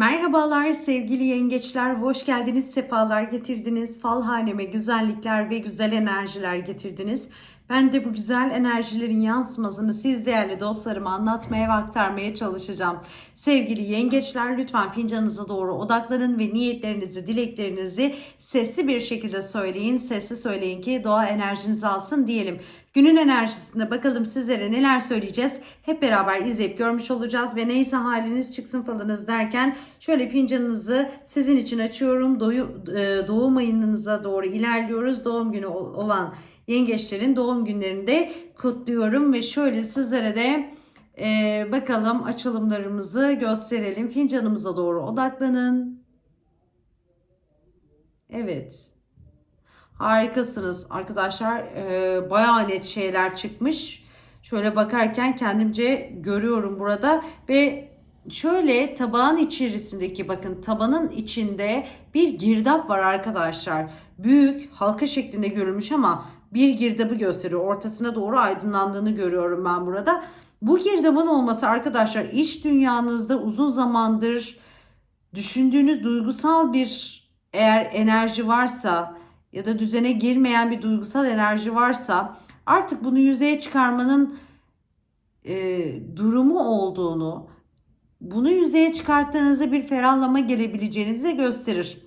Merhabalar sevgili yengeçler, hoş geldiniz, sefalar getirdiniz. Fal haneme güzellikler ve güzel enerjiler getirdiniz. Ben de bu güzel enerjilerin yansımasını siz değerli dostlarıma anlatmaya ve aktarmaya çalışacağım. Sevgili yengeçler lütfen fincanınıza doğru odaklanın ve niyetlerinizi, dileklerinizi sesli bir şekilde söyleyin. Sesli söyleyin ki doğa enerjinizi alsın diyelim. Günün enerjisinde bakalım sizlere neler söyleyeceğiz. Hep beraber izleyip görmüş olacağız ve neyse haliniz çıksın falınız derken şöyle fincanınızı sizin için açıyorum. Doyu, e, doğum ayınıza doğru ilerliyoruz. Doğum günü ol- olan yengeçlerin doğum günlerini de kutluyorum ve şöyle sizlere de e, bakalım açılımlarımızı gösterelim. Fincanımıza doğru odaklanın. Evet. Harikasınız arkadaşlar. Ee, bayağı net şeyler çıkmış. Şöyle bakarken kendimce görüyorum burada ve şöyle tabağın içerisindeki bakın tabanın içinde bir girdap var arkadaşlar. Büyük halka şeklinde görülmüş ama bir girdabı gösteriyor. Ortasına doğru aydınlandığını görüyorum ben burada. Bu girdabın olması arkadaşlar iç dünyanızda uzun zamandır düşündüğünüz duygusal bir eğer enerji varsa ya da düzene girmeyen bir duygusal enerji varsa artık bunu yüzeye çıkarmanın e, durumu olduğunu, bunu yüzeye çıkarttığınızda bir ferahlama gelebileceğinizi de gösterir.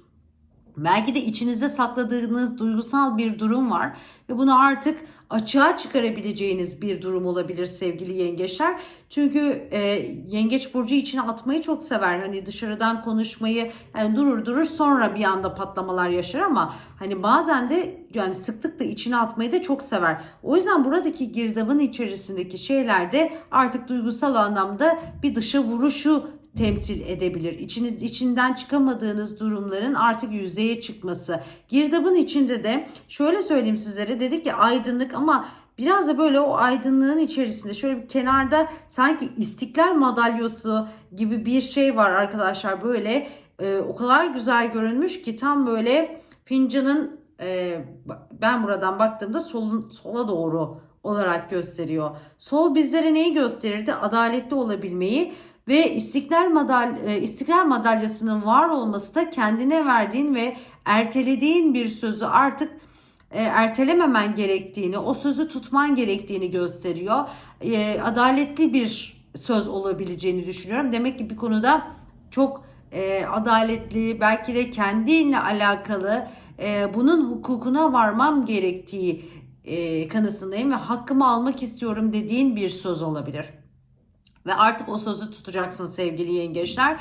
Belki de içinizde sakladığınız duygusal bir durum var ve bunu artık açığa çıkarabileceğiniz bir durum olabilir sevgili yengeçler. Çünkü e, yengeç burcu içine atmayı çok sever. Hani dışarıdan konuşmayı yani durur durur sonra bir anda patlamalar yaşar ama hani bazen de yani sıklıkla içine atmayı da çok sever. O yüzden buradaki girdabın içerisindeki şeylerde artık duygusal anlamda bir dışa vuruşu temsil edebilir. İçiniz içinden çıkamadığınız durumların artık yüzeye çıkması. Girdabın içinde de şöyle söyleyeyim sizlere dedik ki aydınlık ama biraz da böyle o aydınlığın içerisinde şöyle bir kenarda sanki istiklal madalyosu gibi bir şey var arkadaşlar böyle e, o kadar güzel görünmüş ki tam böyle fincanın e, ben buradan baktığımda solun, sola doğru olarak gösteriyor. Sol bizlere neyi gösterirdi? Adaletli olabilmeyi ve İstiklal, Madal e, İstiklal Madalyası'nın var olması da kendine verdiğin ve ertelediğin bir sözü artık e, ertelememen gerektiğini, o sözü tutman gerektiğini gösteriyor. E, adaletli bir söz olabileceğini düşünüyorum. Demek ki bir konuda çok adaletli, belki de kendinle alakalı bunun hukukuna varmam gerektiği kanısındayım ve hakkımı almak istiyorum dediğin bir söz olabilir. Ve artık o sözü tutacaksın sevgili yengeçler.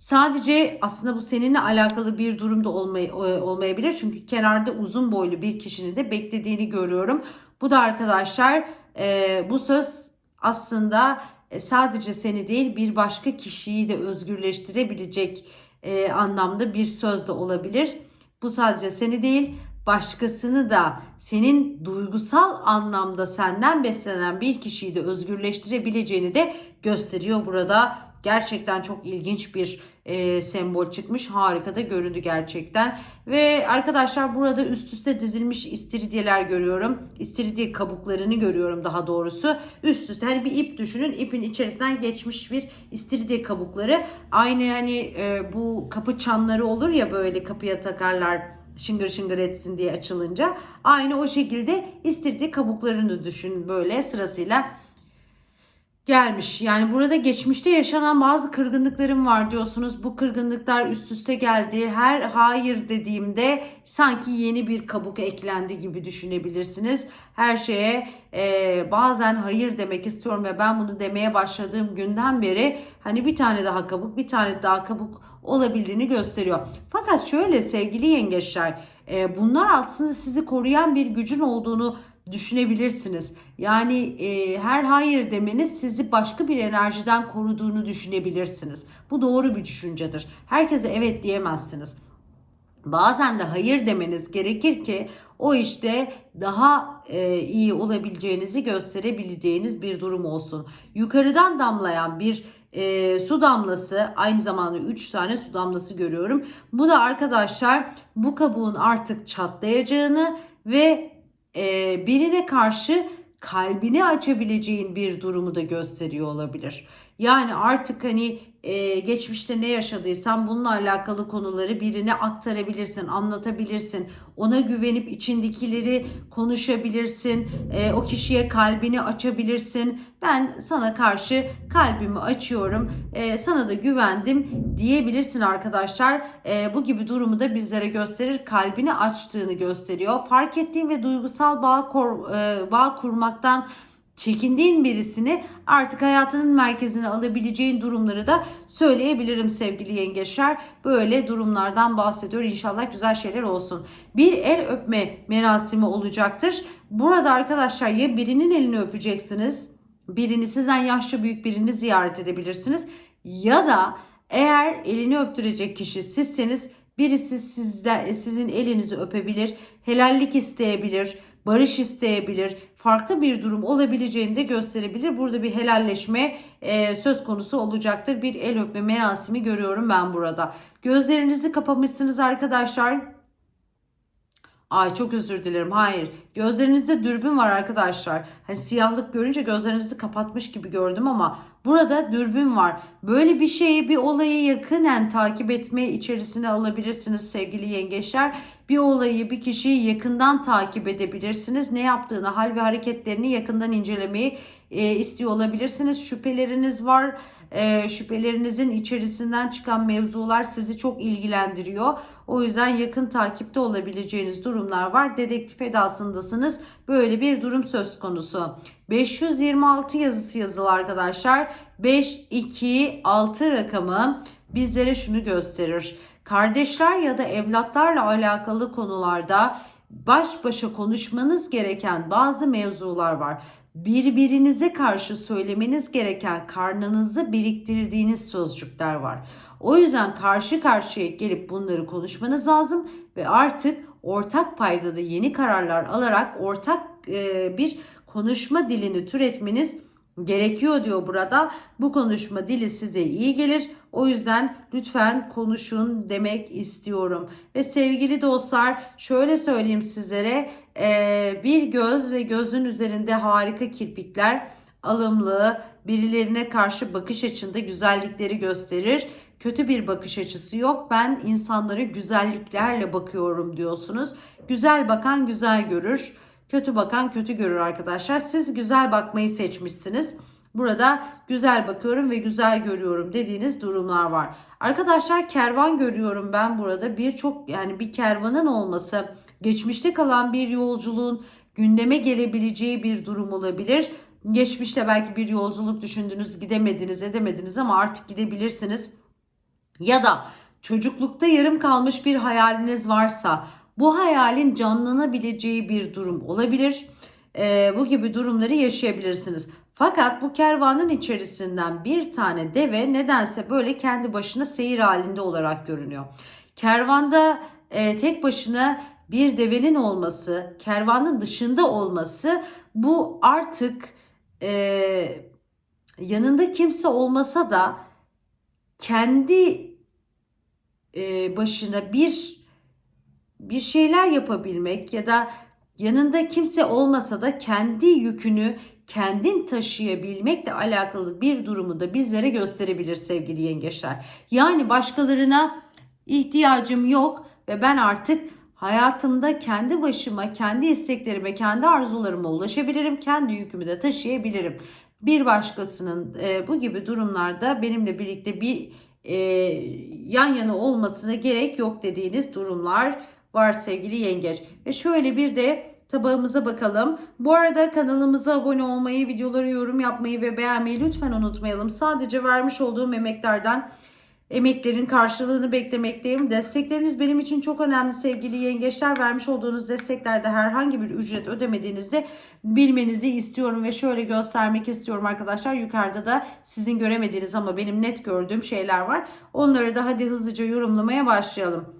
Sadece aslında bu seninle alakalı bir durumda olmay olmayabilir. Çünkü kenarda uzun boylu bir kişinin de beklediğini görüyorum. Bu da arkadaşlar e, bu söz aslında e, sadece seni değil bir başka kişiyi de özgürleştirebilecek e, anlamda bir söz de olabilir. Bu sadece seni değil başkasını da senin duygusal anlamda senden beslenen bir kişiyi de özgürleştirebileceğini de gösteriyor burada. Gerçekten çok ilginç bir e, sembol çıkmış. Harika da göründü gerçekten. Ve arkadaşlar burada üst üste dizilmiş istiridyeler görüyorum. İstiridye kabuklarını görüyorum daha doğrusu. Üst üste hani bir ip düşünün. İpin içerisinden geçmiş bir istiridye kabukları. Aynı hani e, bu kapı çanları olur ya böyle kapıya takarlar şıngır şıngır etsin diye açılınca aynı o şekilde istirdiği kabuklarını düşün böyle sırasıyla gelmiş. Yani burada geçmişte yaşanan bazı kırgınlıklarım var diyorsunuz. Bu kırgınlıklar üst üste geldi. Her hayır dediğimde sanki yeni bir kabuk eklendi gibi düşünebilirsiniz. Her şeye e, bazen hayır demek istiyorum ve ben bunu demeye başladığım günden beri hani bir tane daha kabuk bir tane daha kabuk olabildiğini gösteriyor. Fakat şöyle sevgili yengeçler e, bunlar aslında sizi koruyan bir gücün olduğunu düşünebilirsiniz. Yani e, her hayır demeniz sizi başka bir enerjiden koruduğunu düşünebilirsiniz. Bu doğru bir düşüncedir. Herkese evet diyemezsiniz. Bazen de hayır demeniz gerekir ki o işte daha e, iyi olabileceğinizi gösterebileceğiniz bir durum olsun. Yukarıdan damlayan bir e, su damlası aynı zamanda 3 tane su damlası görüyorum. Bu da arkadaşlar bu kabuğun artık çatlayacağını ve e, birine karşı kalbini açabileceğin bir durumu da gösteriyor olabilir. Yani artık hani e, geçmişte ne yaşadıysan bununla alakalı konuları birine aktarabilirsin, anlatabilirsin. Ona güvenip içindekileri konuşabilirsin. E, o kişiye kalbini açabilirsin. Ben sana karşı kalbimi açıyorum. E, sana da güvendim diyebilirsin arkadaşlar. E, bu gibi durumu da bizlere gösterir. Kalbini açtığını gösteriyor. Fark ettiğin ve duygusal bağ, kor, e, bağ kurmaktan çekindiğin birisini artık hayatının merkezine alabileceğin durumları da söyleyebilirim sevgili yengeçler. Böyle durumlardan bahsediyor. İnşallah güzel şeyler olsun. Bir el öpme merasimi olacaktır. Burada arkadaşlar ya birinin elini öpeceksiniz. Birini sizden yaşça büyük birini ziyaret edebilirsiniz. Ya da eğer elini öptürecek kişi sizseniz birisi sizde, sizin elinizi öpebilir, helallik isteyebilir, barış isteyebilir, farklı bir durum olabileceğini de gösterebilir. Burada bir helalleşme e, söz konusu olacaktır. Bir el öpme merasimi görüyorum ben burada. Gözlerinizi kapamışsınız arkadaşlar. Ay çok özür dilerim. Hayır. Gözlerinizde dürbün var arkadaşlar. Hani siyahlık görünce gözlerinizi kapatmış gibi gördüm ama burada dürbün var. Böyle bir şeyi, bir olayı yakinen takip etme içerisine alabilirsiniz sevgili yengeçler. Bir olayı, bir kişiyi yakından takip edebilirsiniz. Ne yaptığını, hal ve hareketlerini yakından incelemeyi e, istiyor olabilirsiniz. Şüpheleriniz var e, şüphelerinizin içerisinden çıkan mevzular sizi çok ilgilendiriyor. O yüzden yakın takipte olabileceğiniz durumlar var. Dedektif edasındasınız. Böyle bir durum söz konusu. 526 yazısı yazılı arkadaşlar. 5, 2, 6 rakamı bizlere şunu gösterir. Kardeşler ya da evlatlarla alakalı konularda baş başa konuşmanız gereken bazı mevzular var birbirinize karşı söylemeniz gereken karnınızda biriktirdiğiniz sözcükler var. O yüzden karşı karşıya gelip bunları konuşmanız lazım ve artık ortak paydada yeni kararlar alarak ortak e, bir konuşma dilini türetmeniz gerekiyor diyor burada. Bu konuşma dili size iyi gelir. O yüzden lütfen konuşun demek istiyorum. Ve sevgili dostlar şöyle söyleyeyim sizlere. Ee, bir göz ve gözün üzerinde harika kirpikler alımlı, birilerine karşı bakış açında güzellikleri gösterir. Kötü bir bakış açısı yok. Ben insanları güzelliklerle bakıyorum diyorsunuz. Güzel bakan güzel görür. Kötü bakan kötü görür arkadaşlar. Siz güzel bakmayı seçmişsiniz. Burada güzel bakıyorum ve güzel görüyorum dediğiniz durumlar var. Arkadaşlar kervan görüyorum ben burada. Birçok yani bir kervanın olması, geçmişte kalan bir yolculuğun gündeme gelebileceği bir durum olabilir. Geçmişte belki bir yolculuk düşündünüz, gidemediniz, edemediniz ama artık gidebilirsiniz. Ya da çocuklukta yarım kalmış bir hayaliniz varsa bu hayalin canlanabileceği bir durum olabilir. Ee, bu gibi durumları yaşayabilirsiniz. Fakat bu kervanın içerisinden bir tane deve nedense böyle kendi başına seyir halinde olarak görünüyor. Kervanda e, tek başına bir devenin olması, kervanın dışında olması bu artık e, yanında kimse olmasa da kendi e, başına bir bir şeyler yapabilmek ya da yanında kimse olmasa da kendi yükünü kendin taşıyabilmekle alakalı bir durumu da bizlere gösterebilir sevgili yengeçler. Yani başkalarına ihtiyacım yok ve ben artık hayatımda kendi başıma, kendi isteklerime, kendi arzularıma ulaşabilirim. Kendi yükümü de taşıyabilirim. Bir başkasının e, bu gibi durumlarda benimle birlikte bir e, yan yana olmasına gerek yok dediğiniz durumlar var sevgili yengeç. Ve şöyle bir de tabağımıza bakalım. Bu arada kanalımıza abone olmayı, videoları yorum yapmayı ve beğenmeyi lütfen unutmayalım. Sadece vermiş olduğum emeklerden emeklerin karşılığını beklemekteyim. Destekleriniz benim için çok önemli sevgili yengeçler. Vermiş olduğunuz desteklerde herhangi bir ücret ödemediğinizde bilmenizi istiyorum ve şöyle göstermek istiyorum arkadaşlar. Yukarıda da sizin göremediğiniz ama benim net gördüğüm şeyler var. Onları da hadi hızlıca yorumlamaya başlayalım.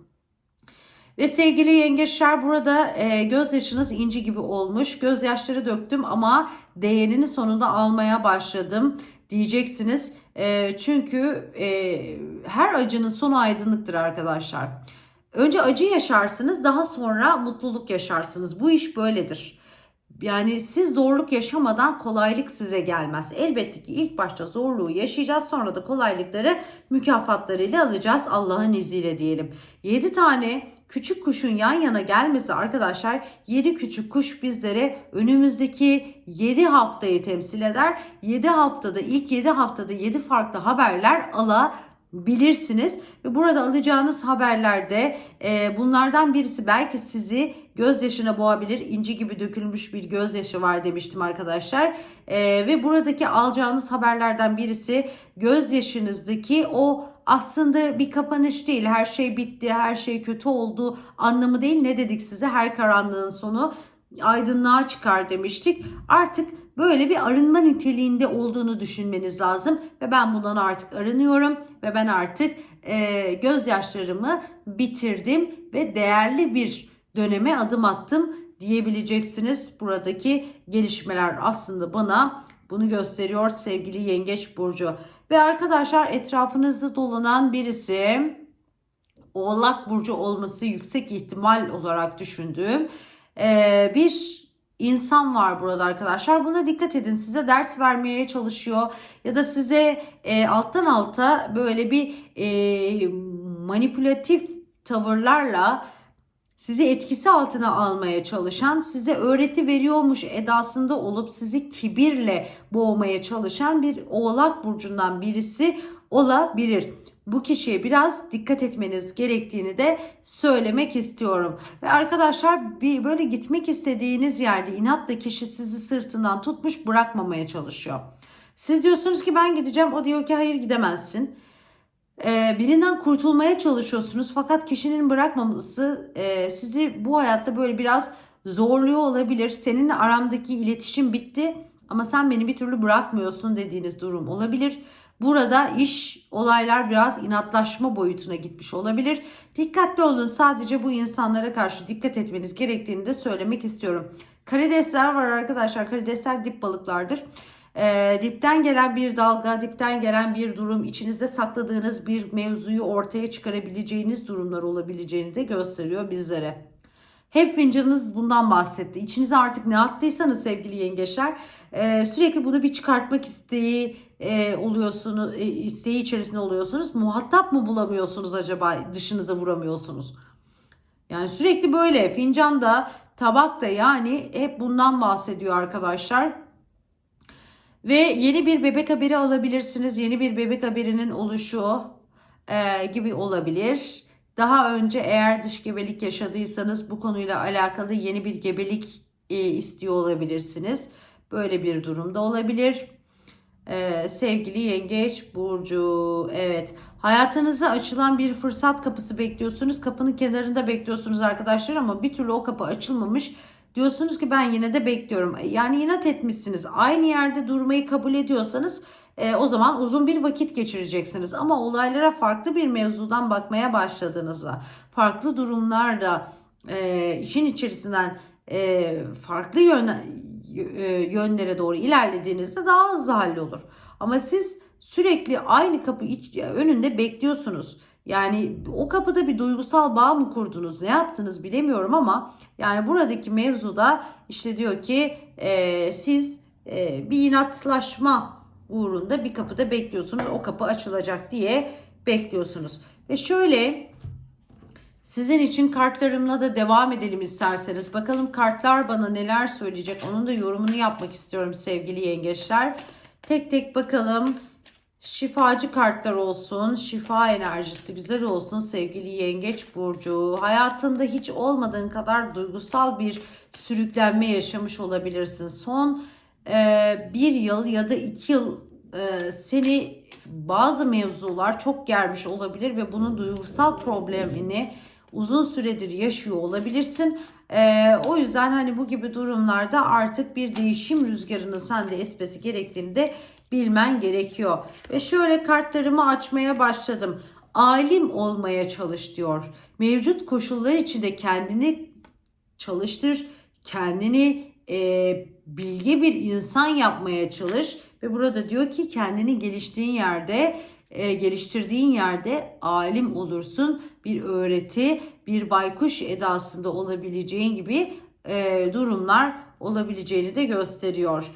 Ve sevgili yengeçler burada e, gözyaşınız inci gibi olmuş. Gözyaşları döktüm ama değerini sonunda almaya başladım diyeceksiniz. E, çünkü e, her acının sonu aydınlıktır arkadaşlar. Önce acı yaşarsınız daha sonra mutluluk yaşarsınız. Bu iş böyledir. Yani siz zorluk yaşamadan kolaylık size gelmez. Elbette ki ilk başta zorluğu yaşayacağız sonra da kolaylıkları mükafatlarıyla alacağız Allah'ın izniyle diyelim. 7 tane küçük kuşun yan yana gelmesi arkadaşlar 7 küçük kuş bizlere önümüzdeki 7 haftayı temsil eder. 7 haftada ilk 7 haftada 7 farklı haberler alabilirsiniz ve burada alacağınız haberlerde e, bunlardan birisi belki sizi gözyaşına boğabilir. İnci gibi dökülmüş bir gözyaşı var demiştim arkadaşlar. E, ve buradaki alacağınız haberlerden birisi gözyaşınızdaki o aslında bir kapanış değil. Her şey bitti, her şey kötü oldu anlamı değil. Ne dedik size? Her karanlığın sonu aydınlığa çıkar demiştik. Artık böyle bir arınma niteliğinde olduğunu düşünmeniz lazım ve ben bundan artık arınıyorum ve ben artık e, gözyaşlarımı bitirdim ve değerli bir döneme adım attım diyebileceksiniz. Buradaki gelişmeler aslında bana bunu gösteriyor sevgili Yengeç Burcu. Ve arkadaşlar etrafınızda dolanan birisi Oğlak Burcu olması yüksek ihtimal olarak düşündüğüm e, bir insan var burada arkadaşlar. Buna dikkat edin. Size ders vermeye çalışıyor ya da size e, alttan alta böyle bir e, manipülatif tavırlarla sizi etkisi altına almaya çalışan, size öğreti veriyormuş edasında olup sizi kibirle boğmaya çalışan bir oğlak burcundan birisi olabilir. Bu kişiye biraz dikkat etmeniz gerektiğini de söylemek istiyorum. Ve arkadaşlar bir böyle gitmek istediğiniz yerde inatla kişi sizi sırtından tutmuş bırakmamaya çalışıyor. Siz diyorsunuz ki ben gideceğim. O diyor ki hayır gidemezsin. Ee, birinden kurtulmaya çalışıyorsunuz fakat kişinin bırakmaması e, sizi bu hayatta böyle biraz zorluyor olabilir. Seninle aramdaki iletişim bitti ama sen beni bir türlü bırakmıyorsun dediğiniz durum olabilir. Burada iş olaylar biraz inatlaşma boyutuna gitmiş olabilir. Dikkatli olun sadece bu insanlara karşı dikkat etmeniz gerektiğini de söylemek istiyorum. Karidesler var arkadaşlar. Karidesler dip balıklardır. E, dipten gelen bir dalga, dipten gelen bir durum, içinizde sakladığınız bir mevzuyu ortaya çıkarabileceğiniz durumlar olabileceğini de gösteriyor bizlere. Hep fincanınız bundan bahsetti. İçinize artık ne attıysanız sevgili yengeçler e, sürekli bunu bir çıkartmak isteği e, oluyorsunuz, e, isteği içerisinde oluyorsunuz. Muhatap mı bulamıyorsunuz acaba dışınıza vuramıyorsunuz? Yani sürekli böyle fincanda, tabak da yani hep bundan bahsediyor arkadaşlar. Ve yeni bir bebek haberi alabilirsiniz. Yeni bir bebek haberinin oluşu e, gibi olabilir. Daha önce eğer dış gebelik yaşadıysanız bu konuyla alakalı yeni bir gebelik e, istiyor olabilirsiniz. Böyle bir durumda olabilir. Ee, sevgili Yengeç Burcu evet hayatınıza açılan bir fırsat kapısı bekliyorsunuz kapının kenarında bekliyorsunuz arkadaşlar ama bir türlü o kapı açılmamış diyorsunuz ki ben yine de bekliyorum yani inat etmişsiniz aynı yerde durmayı kabul ediyorsanız e, o zaman uzun bir vakit geçireceksiniz ama olaylara farklı bir mevzudan bakmaya başladığınızda farklı durumlarda e, işin içerisinden e, farklı yön, e, yönlere doğru ilerlediğinizde daha hızlı hallolur. Ama siz sürekli aynı kapı iç, önünde bekliyorsunuz. Yani o kapıda bir duygusal bağ mı kurdunuz, ne yaptınız bilemiyorum ama yani buradaki mevzuda işte diyor ki e, siz e, bir inatlaşma uğrunda bir kapıda bekliyorsunuz. O kapı açılacak diye bekliyorsunuz. Ve şöyle sizin için kartlarımla da devam edelim isterseniz. Bakalım kartlar bana neler söyleyecek. Onun da yorumunu yapmak istiyorum sevgili yengeçler. Tek tek bakalım. Şifacı kartlar olsun. Şifa enerjisi güzel olsun sevgili yengeç burcu. Hayatında hiç olmadığın kadar duygusal bir sürüklenme yaşamış olabilirsin. Son e, bir yıl ya da iki yıl e, seni bazı mevzular çok germiş olabilir ve bunun duygusal problemini uzun süredir yaşıyor olabilirsin. Ee, o yüzden hani bu gibi durumlarda artık bir değişim rüzgarının sende esmesi gerektiğini de bilmen gerekiyor. Ve şöyle kartlarımı açmaya başladım. Alim olmaya çalış diyor. Mevcut koşullar içinde kendini çalıştır, kendini e, bilgi bir insan yapmaya çalış ve burada diyor ki kendini geliştiğin yerde e, geliştirdiğin yerde alim olursun. Bir öğreti, bir baykuş edasında olabileceğin gibi e, durumlar olabileceğini de gösteriyor.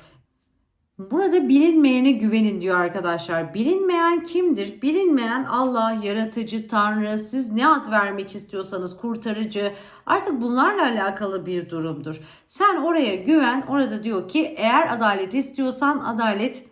Burada bilinmeyene güvenin diyor arkadaşlar. Bilinmeyen kimdir? Bilinmeyen Allah, yaratıcı, Tanrı, siz ne ad vermek istiyorsanız kurtarıcı artık bunlarla alakalı bir durumdur. Sen oraya güven. Orada diyor ki eğer adalet istiyorsan adalet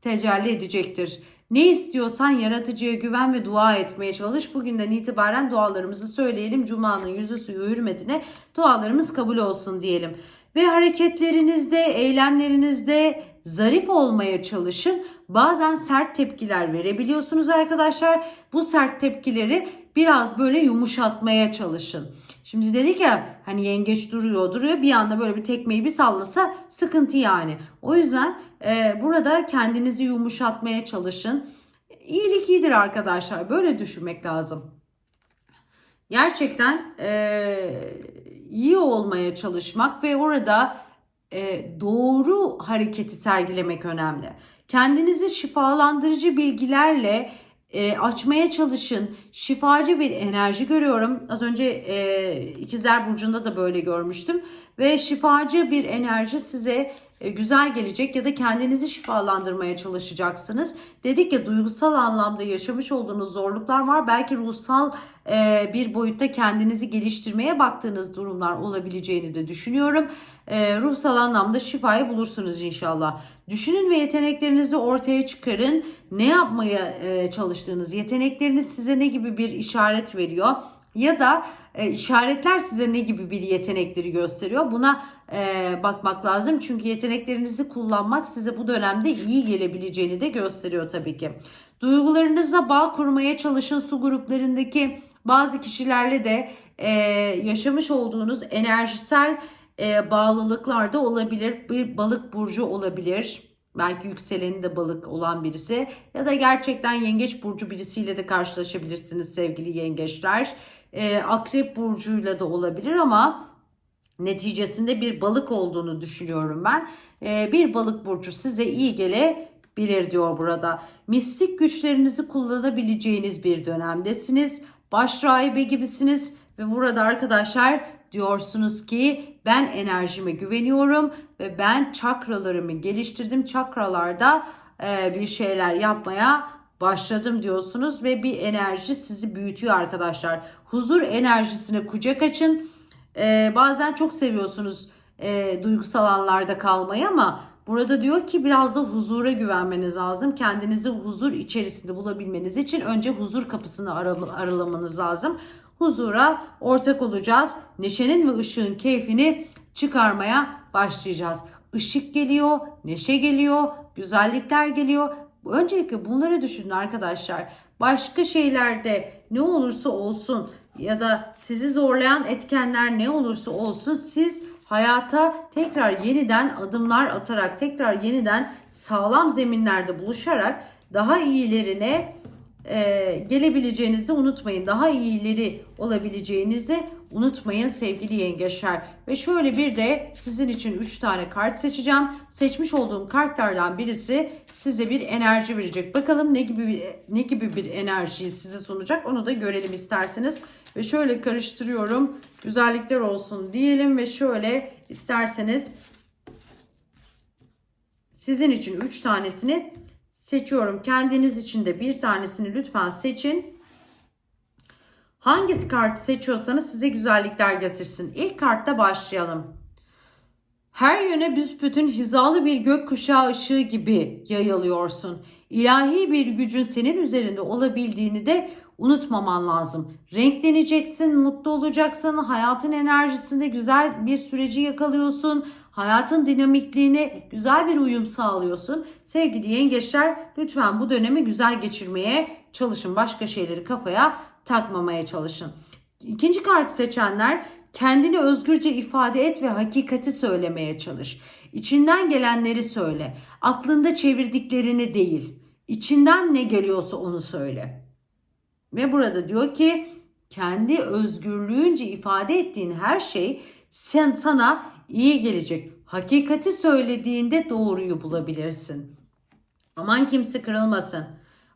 tecelli edecektir. Ne istiyorsan yaratıcıya güven ve dua etmeye çalış. Bugünden itibaren dualarımızı söyleyelim. Cuma'nın yüzü suyu hürmetine dualarımız kabul olsun diyelim. Ve hareketlerinizde, eylemlerinizde zarif olmaya çalışın. Bazen sert tepkiler verebiliyorsunuz arkadaşlar. Bu sert tepkileri biraz böyle yumuşatmaya çalışın. Şimdi dedik ya hani yengeç duruyor duruyor bir anda böyle bir tekmeyi bir sallasa sıkıntı yani. O yüzden e, burada kendinizi yumuşatmaya çalışın. İyilik iyidir arkadaşlar. Böyle düşünmek lazım. Gerçekten e, iyi olmaya çalışmak ve orada e, doğru hareketi sergilemek önemli. Kendinizi şifalandırıcı bilgilerle e, açmaya çalışın. Şifacı bir enerji görüyorum. Az önce e, ikizler burcunda da böyle görmüştüm. Ve şifacı bir enerji size güzel gelecek ya da kendinizi şifalandırmaya çalışacaksınız. Dedik ya duygusal anlamda yaşamış olduğunuz zorluklar var. Belki ruhsal e, bir boyutta kendinizi geliştirmeye baktığınız durumlar olabileceğini de düşünüyorum. E, ruhsal anlamda şifayı bulursunuz inşallah. Düşünün ve yeteneklerinizi ortaya çıkarın. Ne yapmaya çalıştığınız, yetenekleriniz size ne gibi bir işaret veriyor? Ya da e, işaretler size ne gibi bir yetenekleri gösteriyor. Buna e, bakmak lazım. Çünkü yeteneklerinizi kullanmak size bu dönemde iyi gelebileceğini de gösteriyor tabii ki. Duygularınızla bağ kurmaya çalışın. Su gruplarındaki bazı kişilerle de e, yaşamış olduğunuz enerjisel e, bağlılıklar da olabilir. Bir balık burcu olabilir. Belki yükseleni de balık olan birisi ya da gerçekten yengeç burcu birisiyle de karşılaşabilirsiniz sevgili yengeçler e, akrep burcuyla da olabilir ama neticesinde bir balık olduğunu düşünüyorum ben. E, bir balık burcu size iyi gelebilir diyor burada. Mistik güçlerinizi kullanabileceğiniz bir dönemdesiniz. Baş rahibe gibisiniz ve burada arkadaşlar diyorsunuz ki ben enerjime güveniyorum ve ben çakralarımı geliştirdim. Çakralarda e, bir şeyler yapmaya başladım diyorsunuz ve bir enerji sizi büyütüyor arkadaşlar. Huzur enerjisine kucak açın. Ee, bazen çok seviyorsunuz e, duygusal anlarda kalmayı ama burada diyor ki biraz da huzura güvenmeniz lazım. Kendinizi huzur içerisinde bulabilmeniz için önce huzur kapısını aralamanız lazım. Huzura ortak olacağız. Neşenin ve ışığın keyfini çıkarmaya başlayacağız. Işık geliyor, neşe geliyor, güzellikler geliyor Öncelikle bunları düşünün arkadaşlar. Başka şeylerde ne olursa olsun ya da sizi zorlayan etkenler ne olursa olsun siz hayata tekrar yeniden adımlar atarak tekrar yeniden sağlam zeminlerde buluşarak daha iyilerine e, gelebileceğinizi unutmayın. Daha iyileri olabileceğinizi unutmayın sevgili yengeçler. Ve şöyle bir de sizin için 3 tane kart seçeceğim. Seçmiş olduğum kartlardan birisi size bir enerji verecek. Bakalım ne gibi bir, ne gibi bir enerjiyi size sunacak onu da görelim isterseniz. Ve şöyle karıştırıyorum. Güzellikler olsun diyelim ve şöyle isterseniz sizin için 3 tanesini seçiyorum. Kendiniz için de bir tanesini lütfen seçin. Hangisi kartı seçiyorsanız size güzellikler getirsin. İlk kartta başlayalım. Her yöne büsbütün hizalı bir gökkuşağı ışığı gibi yayılıyorsun. İlahi bir gücün senin üzerinde olabildiğini de unutmaman lazım. Renkleneceksin, mutlu olacaksın, hayatın enerjisinde güzel bir süreci yakalıyorsun. Hayatın dinamikliğine güzel bir uyum sağlıyorsun. Sevgili yengeçler lütfen bu dönemi güzel geçirmeye çalışın. Başka şeyleri kafaya takmamaya çalışın. İkinci kartı seçenler kendini özgürce ifade et ve hakikati söylemeye çalış. İçinden gelenleri söyle. Aklında çevirdiklerini değil. İçinden ne geliyorsa onu söyle. Ve burada diyor ki kendi özgürlüğünce ifade ettiğin her şey sen sana iyi gelecek. Hakikati söylediğinde doğruyu bulabilirsin. Aman kimse kırılmasın.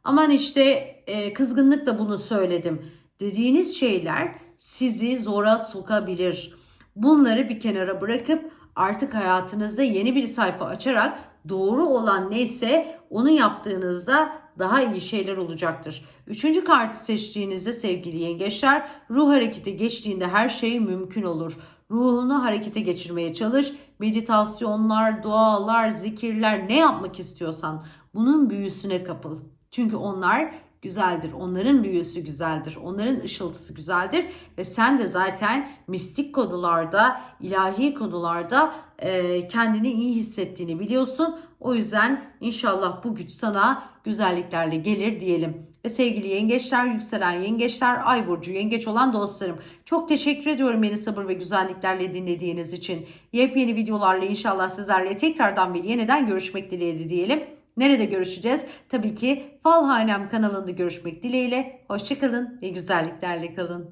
Aman işte e, kızgınlıkla bunu söyledim. Dediğiniz şeyler sizi zora sokabilir. Bunları bir kenara bırakıp Artık hayatınızda yeni bir sayfa açarak doğru olan neyse onu yaptığınızda daha iyi şeyler olacaktır. Üçüncü kartı seçtiğinizde sevgili yengeçler ruh harekete geçtiğinde her şey mümkün olur. Ruhunu harekete geçirmeye çalış. Meditasyonlar, dualar, zikirler ne yapmak istiyorsan bunun büyüsüne kapıl. Çünkü onlar güzeldir. Onların büyüsü güzeldir. Onların ışıltısı güzeldir. Ve sen de zaten mistik konularda, ilahi konularda e, kendini iyi hissettiğini biliyorsun. O yüzden inşallah bu güç sana güzelliklerle gelir diyelim. Ve sevgili yengeçler, yükselen yengeçler, ay burcu yengeç olan dostlarım. Çok teşekkür ediyorum beni sabır ve güzelliklerle dinlediğiniz için. Yepyeni videolarla inşallah sizlerle tekrardan ve yeniden görüşmek dileğiyle diyelim. Nerede görüşeceğiz? Tabii ki Falhanem kanalında görüşmek dileğiyle. Hoşçakalın ve güzelliklerle kalın.